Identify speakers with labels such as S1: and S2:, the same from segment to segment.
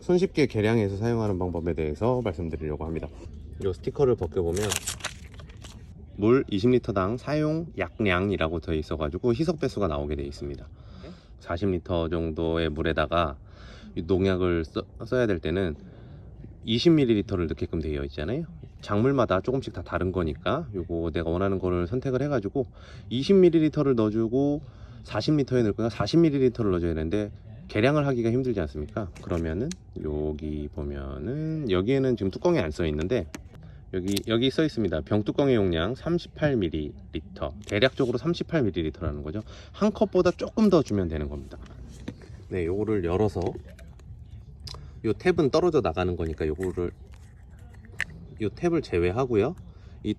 S1: 손쉽게 계량해서 사용하는 방법에 대해서 말씀드리려고 합니다. 이 스티커를 벗겨보면 물 20리터당 사용 약량이라고 되어 있어 가지고 희석 배수가 나오게 되어 있습니다. 40리터 정도의 물에다가 이 농약을 써, 써야 될 때는 20ml를 넣게끔 되어 있잖아요. 작물마다 조금씩 다 다른 거니까 요거 내가 원하는 거를 선택을 해 가지고 20ml를 넣어주고 40리터에 넣을 거냐 40ml를 넣어줘야 되는데 계량을 하기가 힘들지 않습니까? 그러면은 여기 보면은 여기에는 지금 뚜껑이 안써 있는데 여기 여기 써 있습니다. 병뚜껑의 용량 38ml. 대략적으로 38ml라는 거죠. 한 컵보다 조금 더 주면 되는 겁니다. 네, 요거를 열어서 요 탭은 떨어져 나가는 거니까 요거를 요 탭을 제외하고요. 이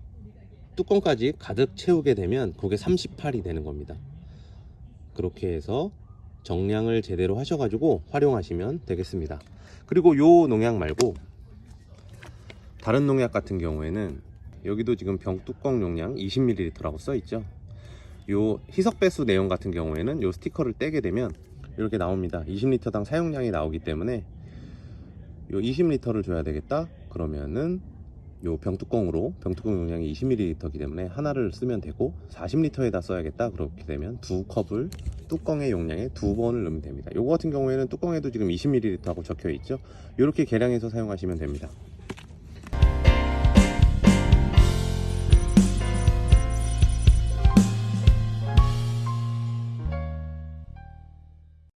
S1: 뚜껑까지 가득 채우게 되면 그게 38이 되는 겁니다. 그렇게 해서 정량을 제대로 하셔가지고 활용하시면 되겠습니다. 그리고 요 농약 말고 다른 농약 같은 경우에는 여기도 지금 병뚜껑 용량 20ml라고 써 있죠. 요 희석 배수 내용 같은 경우에는 요 스티커를 떼게 되면 이렇게 나옵니다. 20리터당 사용량이 나오기 때문에 요 20리터를 줘야 되겠다. 그러면은 요 병뚜껑으로 병뚜껑 용량이 20ml이기 때문에 하나를 쓰면 되고 40리터에다 써야겠다. 그렇게 되면 두 컵을 뚜껑의 용량에 두 번을 넣으면 됩니다. 요거 같은 경우에는 뚜껑에도 지금 20ml하고 적혀 있죠. 이렇게 계량해서 사용하시면 됩니다.